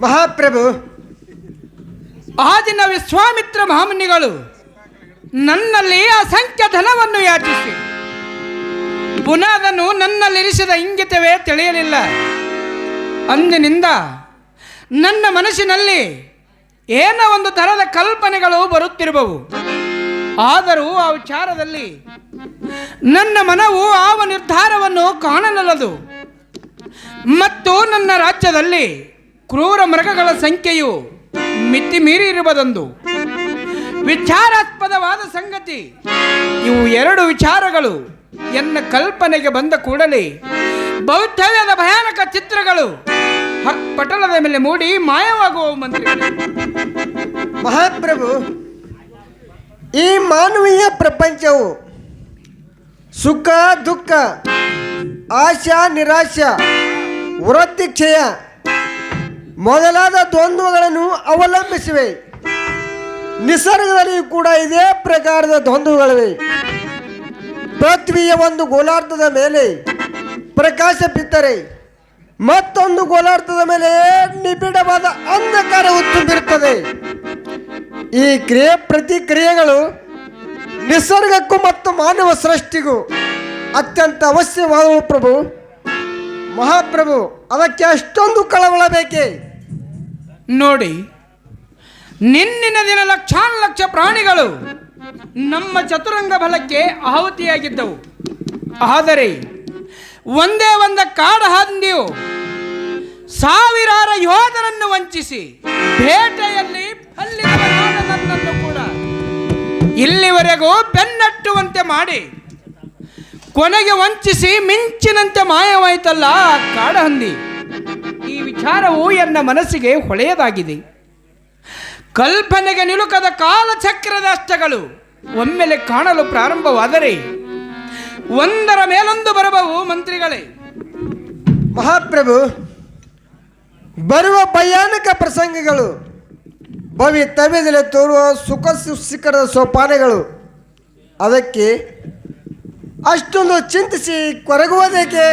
ಮಹಾಪ್ರಭು ಆ ದಿನ ವಿಶ್ವಾಮಿತ್ರ ಮಹಾಮುನಿಗಳು, ನನ್ನಲ್ಲಿ ಅಸಂಖ್ಯ ಧನವನ್ನು ಯಾಚಿಸಿ. ಪುನಃ ಅದನ್ನು ನನ್ನಲ್ಲಿರಿಸಿದ ಇಂಗಿತವೇ ತಿಳಿಯಲಿಲ್ಲ. ಅಂದಿನಿಂದ ನನ್ನ ಮನಸ್ಸಿನಲ್ಲಿ ಏನೋ ಒಂದು ಥರದ ಕಲ್ಪನೆಗಳು ಬರುತ್ತಿರುವವು. ಆದರೂ ಆ ವಿಚಾರದಲ್ಲಿ ನನ್ನ ಮನವು ಆವ ನಿರ್ಧಾರವನ್ನು ಕಾಣಲಲ್ಲದು. ಮತ್ತು ನನ್ನ ರಾಜ್ಯದಲ್ಲಿ ಕ್ರೂರ ಮೃಗಗಳ ಸಂಖ್ಯೆಯು ಮಿತಿ ಮೀರಿ ಇರುವುದೊಂದು. ವಿಚಾರಾಸ್ಪದವಾದ ಸಂಗತಿ, ಇವು ಎರಡು ವಿಚಾರಗಳು ಎನ್ನ ಕಲ್ಪನೆಗೆ ಬಂದ ಕೂಡಲೇ ಬೌದ್ಧವ್ಯದ ಭಯಾನಕ ಚಿತ್ರಗಳು ಪಟಲದ ಮೇಲೆ ಮೂಡಿ ಮಾಯವಾಗುವ ಮಂತ್ರಿ ಮಹಾಪ್ರಭು, ಈ ಮಾನವೀಯ ಪ್ರಪಂಚವು ಸುಖ, ದುಃಖ, ಆಶಾ, ನಿರಾಶ, ವೃತ್ತಿಕ್ಷಯ ಮೊದಲಾದ ದ್ವಂದ್ವಗಳನ್ನು ಅವಲಂಬಿಸಿವೆ. ನಿಸರ್ಗದಲ್ಲಿ ಕೂಡ ಇದೇ ಪ್ರಕಾರದ ದ್ವಂದ್ವಗಳಿವೆ. ಪೃಥ್ವಿಯ ಒಂದು ಗೋಲಾರ್ಧದ ಮೇಲೆ ಪ್ರಕಾಶ ಬಿದ್ದರೆ ಮತ್ತೊಂದು ಗೋಲಾರ್ಧದ ಮೇಲೆ ನಿಬಿಡವಾದ ಅಂಧಕಾರವು ತುಂಬಿರುತ್ತದೆ. ಈ ಕ್ರಿಯೆ ಪ್ರತಿಕ್ರಿಯೆಗಳು ನಿಸರ್ಗಕ್ಕೂ ಮತ್ತು ಮಾನವ ಸೃಷ್ಟಿಗೂ ಅತ್ಯಂತ ಅವಶ್ಯವಾದವು ಪ್ರಭು. ಮಹಾಪ್ರಭು, ಅದಕ್ಕೆ ಅಷ್ಟೊಂದು ಕಳವಳ ಬೇಕೇ? ನೋಡಿ, ನಿನ್ನಿನ ದಿನ ಲಕ್ಷಾನ್ ಲಕ್ಷ ಪ್ರಾಣಿಗಳು ನಮ್ಮ ಚತುರಂಗ ಬಲಕ್ಕೆ ಆಹುತಿಯಾಗಿದ್ದವು. ಆದರೆ, ಒಂದೇ ಒಂದ ಕಾಡ ಹಂದಿಯು ಸಾವಿರಾರು ಯೋಧರನ್ನು ವಂಚಿಸಿ ಬೇಟೆಯಲ್ಲಿ ನನ್ನನ್ನು ಕೂಡ ಇಲ್ಲಿವರೆಗೂ ಬೆನ್ನಟ್ಟುವಂತೆ ಮಾಡಿ ಕೊನೆಗೆ ವಂಚಿಸಿ ಮಿಂಚಿನಂತೆ ಮಾಯವಾಯಿತಲ್ಲ ಆ ವಿಚಾರವು ಎನ್ನ ಮನಸ್ಸಿಗೆ ಹೊಳೆಯದಾಗಿದೆ. ಕಲ್ಪನೆಗೆ ನಿಲುಕದ ಕಾಲಚಕ್ರದ ಅಷ್ಟಗಳು ಒಮ್ಮೆಲೆ ಕಾಣಲು ಪ್ರಾರಂಭವಾದರೆ ಒಂದರ ಮೇಲೊಂದು ಬರಬಹು ಮಂತ್ರಿಗಳೇ. ಮಹಾಪ್ರಭು, ಬರುವ ಭಯಾನಕ ಪ್ರಸಂಗಗಳು ಭವಿತವ್ಯದಲ್ಲಿ ತೋರುವ ಸುಖ ಸುಖರದ ಸೋಪಾನಗಳು, ಅದಕ್ಕೆ ಅಷ್ಟೊಂದು ಚಿಂತಿಸಿ ಕೊರಗುವುದೇಕೆ?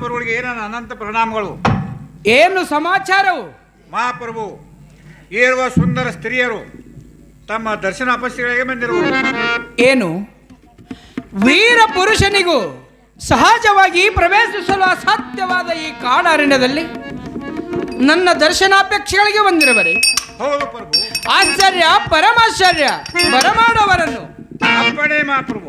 ಮಹಾಪ್ರಭುಗಳಿಗೆ ಏನ ಅನಂತ ಪ್ರಣಾಮಗಳು? ಏನು ಸಮಾಚಾರವು? ಮಹಾಪ್ರಭು ಏರುವ ಸುಂದರ ಸ್ತ್ರೀಯರು ತಮ್ಮ ದರ್ಶನ ಅಪಸ್ಯಗಳಿಗೆ ಬಂದಿರುವ ಏನು? ವೀರ ಪುರುಷನಿಗೂ ಸಹಜವಾಗಿ ಪ್ರವೇಶಿಸಲು ಅಸಾಧ್ಯವಾದ ಈ ಕಾಡಾರಣ್ಯದಲ್ಲಿ ನನ್ನ ದರ್ಶನಾಪೇಕ್ಷೆಗಳಿಗೆ ಬಂದಿರುವರೆ. ಹೌದು ಪ್ರಭು. ಆಶ್ಚರ್ಯ ಪರಮಾಶ್ಚರ್ಯ ಬರಮಾಡವರನ್ನು. ಅಪ್ಪಣೆ ಮಹಾಪ್ರಭು.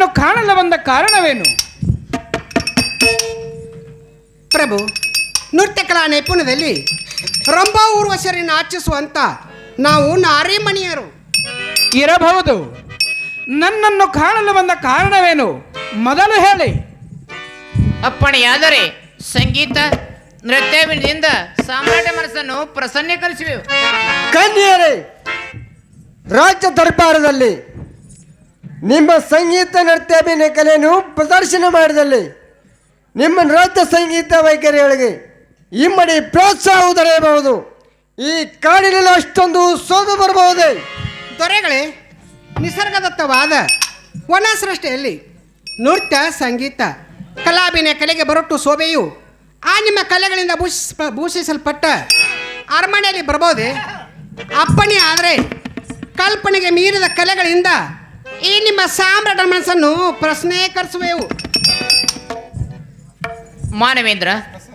ನನ್ನನ್ನು ಕಾಣಲು ಬಂದ ಕಾರಣವೇನು? ಪ್ರಭು ನೃತ್ಯ ಕಲಾ ನೈಪುಣ್ಯದಲ್ಲಿ ರಂಭಾ ಊರ್ವಶರನ್ನು ಆಚಿಸುವಂತ ನಾವು ನಾರಿಮಣಿಯರು. ಇರಬಹುದು. ನನ್ನನ್ನು ಕಾಣಲು ಬಂದ ಕಾರಣವೇನು? ಮೊದಲು ಹೇಳಿ. ಅಪ್ಪಣೆಯಾದರೆ ಸಂಗೀತ ನೃತ್ಯದಿಂದ ಸಾಮ್ರಾಟ ಮನಸ್ಸನ್ನು ಪ್ರಸನ್ನೀಕರಿಸುವೆವು. ಕನ್ಯರೇ ರಾಜ್ಯ ದರ್ಬಾರದಲ್ಲಿ ನಿಮ್ಮ ಸಂಗೀತ ನೃತ್ಯಾಭಿನಯ ಕಲೆಯನ್ನು ಪ್ರದರ್ಶನ ಮಾಡಿದಲ್ಲಿ ನಿಮ್ಮ ನೃತ್ಯ ಸಂಗೀತ ವೈಖರಿಗಳಿಗೆ ಇಮ್ಮಡಿ ಪ್ರೋತ್ಸಾಹ ದೊರೆಯಬಹುದು. ಈ ಕಾಡಿನಲ್ಲಿ ಅಷ್ಟೊಂದು ಸೋದು ಬರಬಹುದೇ? ದೊರೆಗಳೇ, ನಿಸರ್ಗದತ್ತವಾದ ವನ ಸೃಷ್ಟಿಯಲ್ಲಿ ನೃತ್ಯ, ಸಂಗೀತ, ಕಲಾಭಿನಯ ಕಲೆಗೆ ಬರಟ್ಟು ಶೋಭೆಯು ಆ ನಿಮ್ಮ ಕಲೆಗಳಿಂದ ಭೂಷಿಸ ಭೂಷಿಸಲ್ಪಟ್ಟ ಅರಮನೆಯಲ್ಲಿ ಬರ್ಬೋದೆ ಅಪ್ಪಣೆ ಆದರೆ ಕಲ್ಪನೆಗೆ ಮೀರಿದ ಕಲೆಗಳಿಂದ ಈ ನಿಮ್ಮ ಸಾಮ್ರಾಟ ಮನಸ್ಸನ್ನು ಪ್ರಶ್ನೇಕರಿಸುವೆವು ಮಾನವೇಂದ್ರ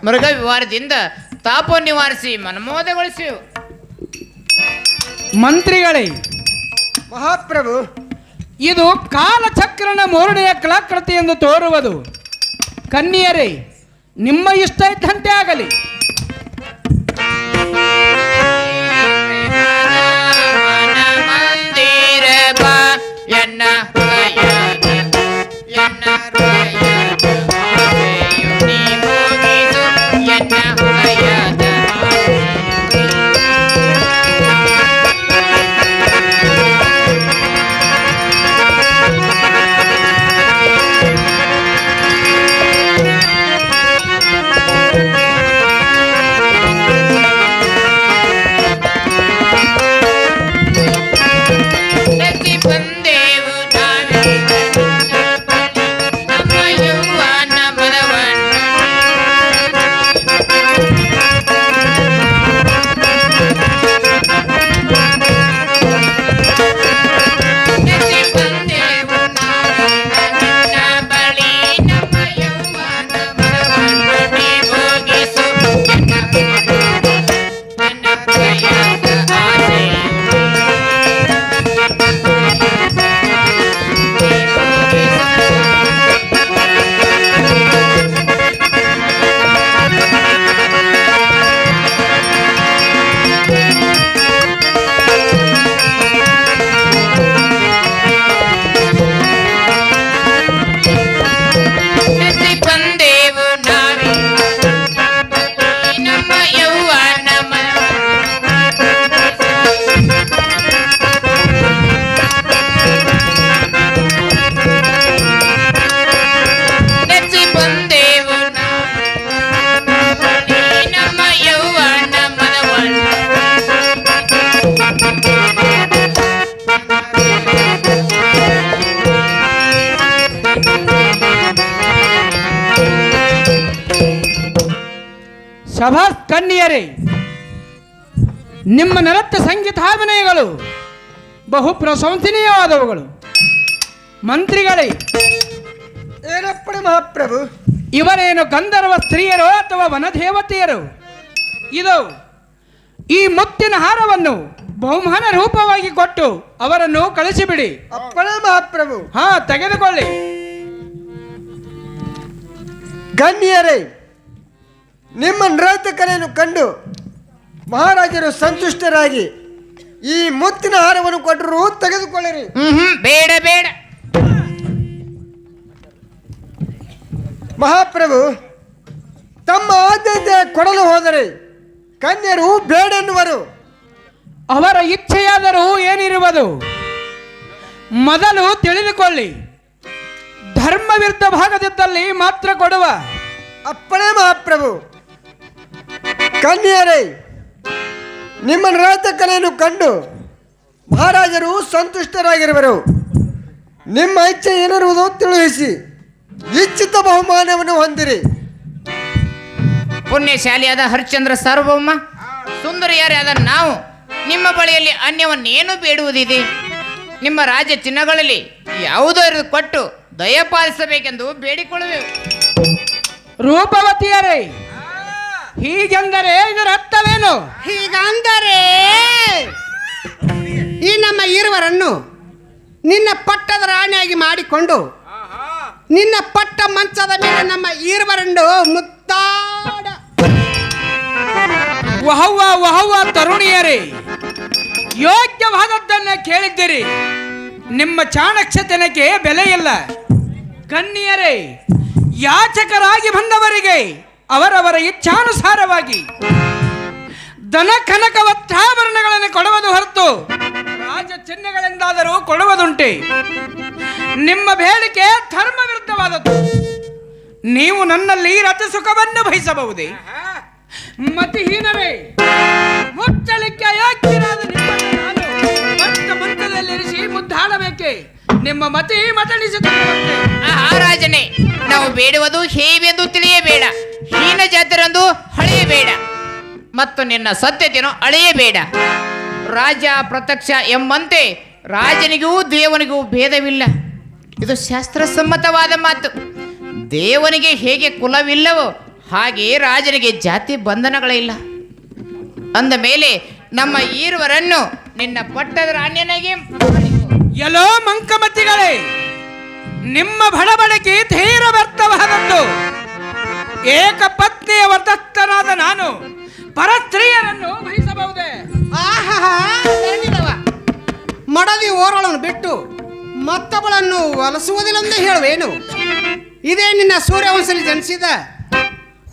ಮೃಗ ವಿವಾರದಿಂದ ತಾಪ ನಿವಾರಿಸಿ ಮನಮೋದಗೊಳಿಸುವೆವು. ಮಂತ್ರಿಗಳೇ ಮಹಾಪ್ರಭು ಇದು ಕಾಲಚಕ್ರನ ಮೂರನೆಯ ಕಲಾಕೃತಿ ಎಂದು ತೋರುವುದು. ಕನ್ಯರೇ ನಿಮ್ಮ ಇಷ್ಟ ಇದ್ದಂತೆ ಆಗಲಿ. ಸಭಾ ಕನ್ನಿಯರೇ ನಿಮ್ಮ ನೃತ್ಯ ಸಂಗೀತಾಭಿನಯಗಳು ಬಹು ಪ್ರಶಂಸನೀಯವಾದವುಗಳು. ಮಂತ್ರಿಗಳೇ ಏನಪ್ಪಣೆ ಮಹಾಪ್ರಭು? ಇವರೇನು ಗಂಧರ್ವ ಸ್ತ್ರೀಯರೋ ಅಥವಾ ವನದೇವತೆಯರು? ಇದು ಈ ಮುತ್ತಿನ ಹಾರವನ್ನು ಬಹುಮಾನ ರೂಪವಾಗಿ ಕೊಟ್ಟು ಅವರನ್ನು ಕಳಿಸಿಬಿಡಿ. ಅಪ್ಪಣೆ ಮಹಾಪ್ರಭು. ಹಾ ತೆಗೆದುಕೊಳ್ಳಿ. ಗಣ್ಯರೇ ನಿಮ್ಮ ನೃತ್ಯ ಕಲೆಯನ್ನು ಕಂಡು ಮಹಾರಾಜರು ಸಂತುಷ್ಟರಾಗಿ ಈ ಮುತ್ತಿನ ಹಾರವನ್ನು ಕೊಟ್ಟರು ತೆಗೆದುಕೊಳ್ಳಿರಿ. ಹ್ಮ್ ಬೇಡ ಬೇಡ. ಮಹಾಪ್ರಭು ತಮ್ಮ ಆದ್ಯತೆ ಕೊಡಲು ಹೋದರೆ ಕನ್ಯರು ಬೇಡೆನ್ನುವರು ಅವರ ಇಚ್ಛೆಯಾದರೂ ಏನಿರುವುದು? ಮೊದಲು ತಿಳಿದುಕೊಳ್ಳಿ. ಧರ್ಮ ವಿರುದ್ಧ ಭಾಗದಿದ್ದಲ್ಲಿ ಮಾತ್ರ ಕೊಡುವ. ಅಪ್ಪಣೆ ಮಹಾಪ್ರಭು. ಕನ್ಯರೇ ನಿಮ್ಮ ನೃತ್ಯ ಕಲೆಯನ್ನು ಕಂಡು ಮಹಾರಾಜರು ಸಂತುಷ್ಟರಾಗಿರುವರು. ನಿಮ್ಮ ಇಚ್ಛೆ ಏನಿರುವುದು ತಿಳಿಸಿ ಇಚ್ಛಿತ ಬಹುಮಾನವನ್ನು ಹೊಂದಿರಿ. ಪುಣ್ಯಶಾಲಿಯಾದ ಹರಿಶ್ಚಂದ್ರ ಸಾರ್ವಭೌಮ ಸುಂದರಿಯರಾದ ನಾವು ನಿಮ್ಮ ಬಳಿಯಲ್ಲಿ ಅನ್ಯವನ್ನೇನು ಬೇಡುವುದಿದೆ. ನಿಮ್ಮ ರಾಜ್ಯ ಚಿನ್ನಗಳಲ್ಲಿ ಯಾವುದಾದ್ರು ಕೊಟ್ಟು ದಯಪಾಲಿಸಬೇಕೆಂದು ಬೇಡಿಕೊಳ್ಳುವೆವು. ರೂಪವತಿಯರೇ ಹೀಗೆಂದರೆ ಇದರ ಅರ್ಥವೇನು? ಹೀಗಂದರೆ ಈ ನಮ್ಮ ಇರುವರನ್ನು ನಿನ್ನ ಪಟ್ಟದ ರಾಣಿಯಾಗಿ ಮಾಡಿಕೊಂಡು ನಿನ್ನ ಪಟ್ಟ ಮಂಚದ ಮೇಲೆ ನಮ್ಮ ಇರುವರನ್ನು ಮುತ್ತಾಡ. ವಹವ್ವ ವಹವ್ವ ತರುಣಿಯರೇ ಯೋಗ್ಯವಾದದ್ದನ್ನ ಕೇಳಿದ್ದೀರಿ. ನಿಮ್ಮ ಚಾಣಕ್ಷತನಕ್ಕೆ ಬೆಲೆಯಿಲ್ಲ. ಇಲ್ಲ ಕನ್ನಿಯರೇ ಯಾಚಕರಾಗಿ ಬಂದವರಿಗೆ ಅವರವರ ಇಚ್ಛಾನುಸಾರವಾಗಿ ದನ ಕನಕ ವಸ್ತ್ರಾಭರಣಗಳನ್ನು ಕೊಡುವುದು ಹೊರತು ರಾಜ ಚಿಹ್ನೆಗಳೆಂದಾದರೂ ಕೊಡುವುದುಂಟೆ. ನಿಮ್ಮ ಬೇಡಿಕೆ ಧರ್ಮ ವಿರುದ್ಧವಾದದ್ದು ನೀವು ನನ್ನಲ್ಲಿ ರಥ ಸುಖವನ್ನು ಬಯಸಬಹುದೇ ಮತಿಹೀನವೇ ಮುಚ್ಚಲಿಕ್ಕೆ ಅಯೋಗ್ಯರಾದ ನಿಮ್ಮನ್ನು ಮುದ್ದಾಡಬೇಕೆ? ನಿಮ್ಮ ಮತಿ ಮತಣಿಸಿಕೊಳ್ಳುವಂತೆ ಆ ರಾಜನೇ ನಾವು ಬೇಡುವುದು ಹೇವೆಂದು ತಿಳಿಯಬೇಡ. ಹೀನ ಜಾತರಂದು ಹಳೆಯಬೇಡ ಮತ್ತು ನಿನ್ನ ಸತ್ಯತೆಯನ್ನು ಅಳೆಯಬೇಡ. ರಾಜ ಪ್ರತ್ಯಕ್ಷ ಎಂಬಂತೆ ರಾಜನಿಗೂ ದೇವನಿಗೂ ಭೇದವಿಲ್ಲ. ಇದು ಶಾಸ್ತ್ರಸಮ್ಮತವಾದ ಮಾತು. ದೇವನಿಗೆ ಹೇಗೆ ಕುಲವಿಲ್ಲವೋ ಹಾಗೆ ರಾಜನಿಗೆ ಜಾತಿ ಬಂಧನಗಳಿಲ್ಲ. ಅಂದ ಮೇಲೆ ನಮ್ಮ ಈರುವರನ್ನು ನಿನ್ನ ಪಟ್ಟದ ರಾಣ್ಯನಾಗಿ ಎಲೋ ಎಲ್ಲೋ ಮಂಕಮತಿಗಳೇ, ನಿಮ್ಮ ಬಡಬಡಕೆ ಧೈರ್ಯ ವ್ಯರ್ಥವಾದದ್ದು. ಏಕ ಪತ್ನಿಯ ವರ್ಧಸ್ಥನಾದ ನಾನು ಪರಸ್ತ್ರೀಯರನ್ನು ವಹಿಸಬಹುದೇ. ಮಡದಿ ಓರಳನ್ನು ಬಿಟ್ಟು ಮತ್ತೊಬ್ಬಳನ್ನು ಒಲಿಸುವುದಿಲ್ಲಂದೇ ಹೇಳುವೇನು. ಇದೇ ನಿನ್ನ ಸೂರ್ಯವಂಶದಲ್ಲಿ ಜನಿಸಿದ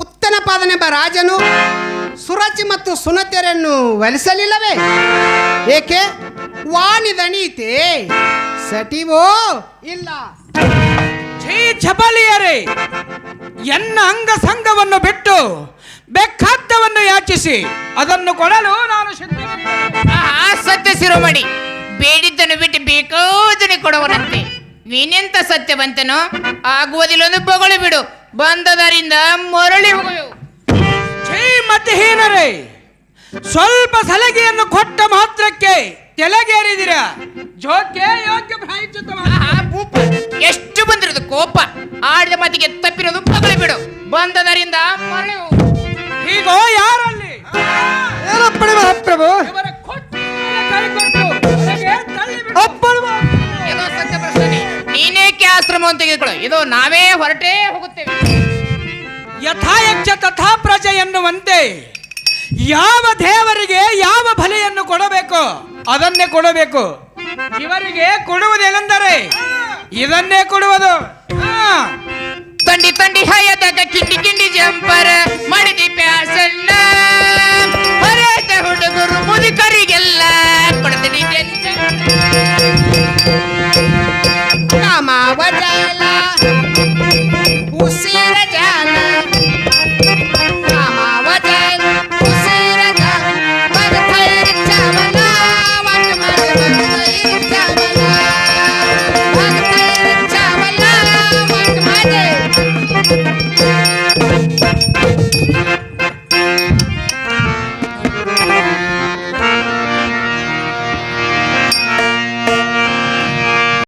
ಉತ್ತನಪಾದನೆಂಬ ರಾಜನು ಸುರಚಿ ಮತ್ತು ಸುನತೆಯರನ್ನು ಒಲಿಸಲಿಲ್ಲವೇ? ಏಕೆ? ವಾಣಿ ದಣೀತೆ. ಸಟಿವೋ ಇಲ್ಲ. ಛೀ ಚಪಲಿಯರೇ ಎನ್ನ ಅಂಗ ಸಂಘವನ್ನು ಬಿಟ್ಟು ಬೆಕ್ಕಾದ್ದವನ್ನು ಯಾಚಿಸಿ ಅದನ್ನು ಕೊಡಲು ನಾನು ಸತ್ಯ ಶಿರೋಮಣಿ ಬೇಡಿದ್ದನ್ನು ಬಿಟ್ಟು ಬೇಕಾದನೆ ಕೊಡುವನಂತೆ. ನೀನೆಂತ ಸತ್ಯವಂತನೋ ಆಗುವುದಿಲ್ಲೊಂದು ಬೊಗಳು ಬಿಡು ಬಂದದರಿಂದ ಮರಳಿ ಹೋಗುವೆವು. ಸ್ವಲ್ಪ ಸಲಗೆಯನ್ನು ಕೊಟ್ಟ ಮಾತ್ರಕ್ಕೆ ತೆಲಗೇರಿದಿರ? ಜೋಕೆ ಯೋಗ್ಯ ಎಷ್ಟು ಬಂದಿರೋದು ಕೋಪ. ಆಡಿದ ಮಾತಿಗೆ ತಪ್ಪಿರೋದು ಬಂದದರಿಂದ ಹೋಗು ಯಾರಲ್ಲಿ? ಪ್ರಶ್ನೆ. ನೀನೇಕೆ ತೆಗೆದುಕೊಳ್ಳು? ಇದು ನಾವೇ ಹೊರಟೇ ಹೋಗುತ್ತೇವೆ. ಯಥಾಯಕ್ಷ ತಥಾ ಪ್ರಜೆ ಎನ್ನುವಂತೆ ಯಾವ ದೇವರಿಗೆ ಯಾವ ಬಲೆಯನ್ನು ಕೊಡಬೇಕು? ಅದನ್ನೇ ಕೊಡಬೇಕು. ಇವರಿಗೆ ಕೊಡುವುದೇನೆಂದರೆ ಇದನ್ನೇ ಕೊಡುವುದು. थंडी थंडी हाय दादा किंडी किंडी ಜಂಪರ ಮಡಿದಿ ಪ್ಯಾಸನ್ನ ಬರೇತ ಹುಡುಗರು ಮುದುಕರಿಗೆಲ್ಲ ಕೊಡ್ತೀನಿ ನಮ್ಮ ಜಾಲ ಉಸಿರ ಜಾಲ